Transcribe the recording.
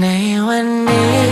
ในวันนี้